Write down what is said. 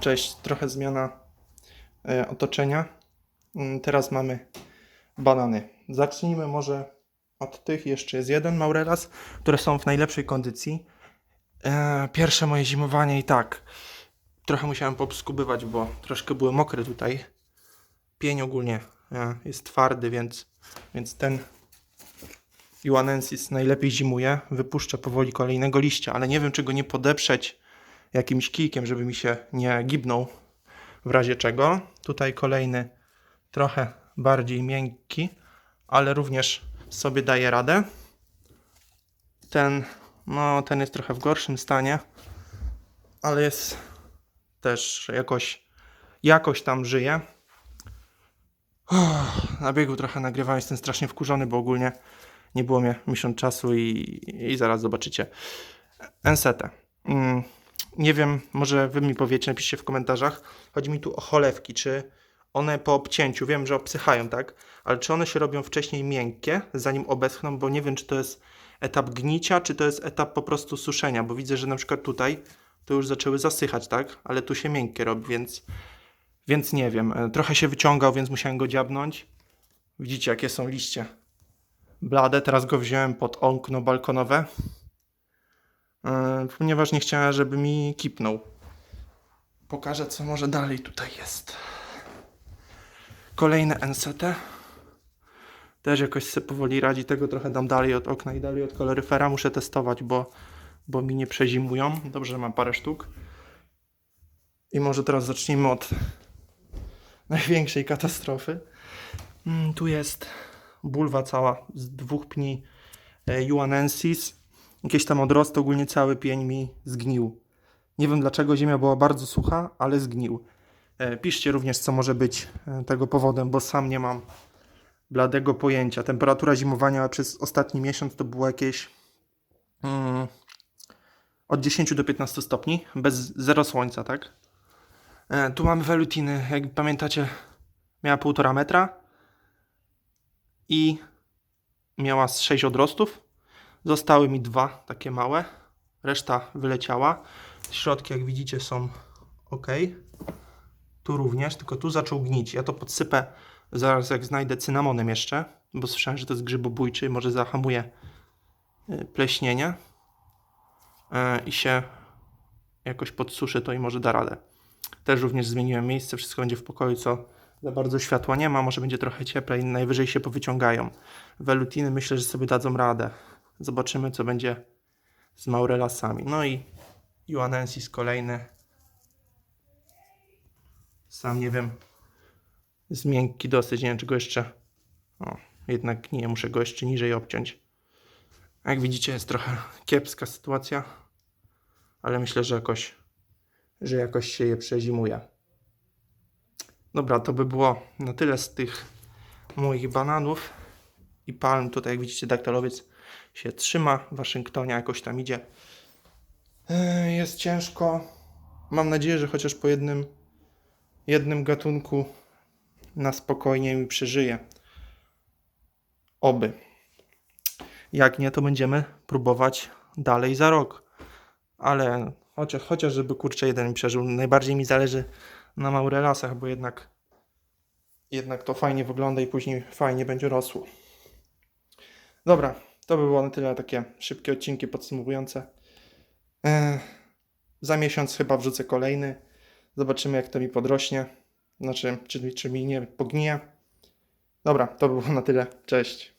Cześć, trochę zmiana e, otoczenia. Mm, Teraz mamy banany. Zacznijmy może od tych. Jeszcze jest jeden Maurelas, które są w najlepszej kondycji. E, Pierwsze moje zimowanie i tak. Trochę musiałem popskubywać, bo troszkę były mokre tutaj. Pień ogólnie e, jest twardy, więc, więc ten Iwanensis najlepiej zimuje. Wypuszcza powoli kolejnego liścia, ale nie wiem, czy go nie podeprzeć jakimś kijkiem, żeby mi się nie gibnął w razie czego. Tutaj kolejny trochę bardziej miękki, ale również sobie daje radę. Ten, no, ten jest trochę w gorszym stanie, ale jest też jakoś, jakoś tam żyje. Na biegu trochę nagrywałem, jestem strasznie wkurzony, bo ogólnie nie było mnie miesiąc czasu i, i zaraz zobaczycie. Ensetę. Mm, nie wiem, może wy mi powiecie, napiszcie w komentarzach. Chodzi mi tu o cholewki, czy one po obcięciu, wiem, że obsychają, tak? Ale czy one się robią wcześniej miękkie, zanim obeschną, bo nie wiem, czy to jest etap gnicia, czy to jest etap po prostu suszenia, bo widzę, że na przykład tutaj to już zaczęły zasychać, tak? Ale tu się miękkie robi, więc, więc nie wiem. E, Trochę się wyciągał, więc musiałem go dziabnąć. Widzicie, jakie są liście blade. Teraz go wziąłem pod okno balkonowe, ponieważ nie chciałem, żeby mi kipnął. Pokażę, co może dalej tutaj jest. Kolejne NCT. Też jakoś sobie powoli radzi. Tego trochę dam dalej od okna i dalej od koloryfera. Muszę testować, bo, bo mi nie przezimują. Dobrze, że mam parę sztuk. I może teraz zacznijmy od największej katastrofy. Mm, tu jest bulwa cała z dwóch pni e, Juanensis. Jakieś tam odrosty, ogólnie cały pień mi zgnił. Nie wiem dlaczego, ziemia była bardzo sucha, ale zgnił. E, Piszcie również, co może być e, tego powodem, bo sam nie mam bladego pojęcia. Temperatura zimowania przez ostatni miesiąc to było jakieś mm, od 10 do 15 stopni, bez zero słońca, tak? E, Tu mamy welutiny, jak pamiętacie, miała 1,5 metra i miała z 6 odrostów. Zostały mi dwa takie małe, reszta wyleciała. Środki, jak widzicie, są ok. Tu również, tylko tu zaczął gnić. Ja to podsypę zaraz, jak znajdę cynamonem jeszcze, bo słyszałem, że to jest grzybobójczy i może zahamuje y, pleśnienie E, i się jakoś podsuszy to i może da radę. Też również zmieniłem miejsce, wszystko będzie w pokoju, co za bardzo światła nie ma, może będzie trochę cieplej, najwyżej się powyciągają. Welutiny myślę, że sobie dadzą radę. Zobaczymy, co będzie z Maurelasami. No i Juanensis kolejny. Sam nie wiem. Jest miękki dosyć, nie wiem, czy go jeszcze... O, jednak nie, muszę go jeszcze niżej obciąć. Jak widzicie, jest trochę kiepska sytuacja, ale myślę, że jakoś, że jakoś się je przezimuje. Dobra, to by było na tyle z tych moich bananów i palm. Tutaj, jak widzicie, daktalowiec się trzyma. W Waszyngtonie jakoś tam idzie. Jest ciężko. Mam nadzieję, że chociaż po jednym, jednym gatunku na spokojnie mi przeżyje. Oby. Jak nie, to będziemy próbować dalej za rok. Ale chociaż, chociaż żeby kurczę jeden mi przeżył. Najbardziej mi zależy na Maurelasach, bo jednak, jednak to fajnie wygląda i później fajnie będzie rosło. Dobra, to by było na tyle takie szybkie odcinki podsumowujące. Ech, za miesiąc chyba wrzucę kolejny. Zobaczymy jak to mi podrośnie. Znaczy, czy, czy mi nie pognije. Dobra, to by było na tyle. Cześć.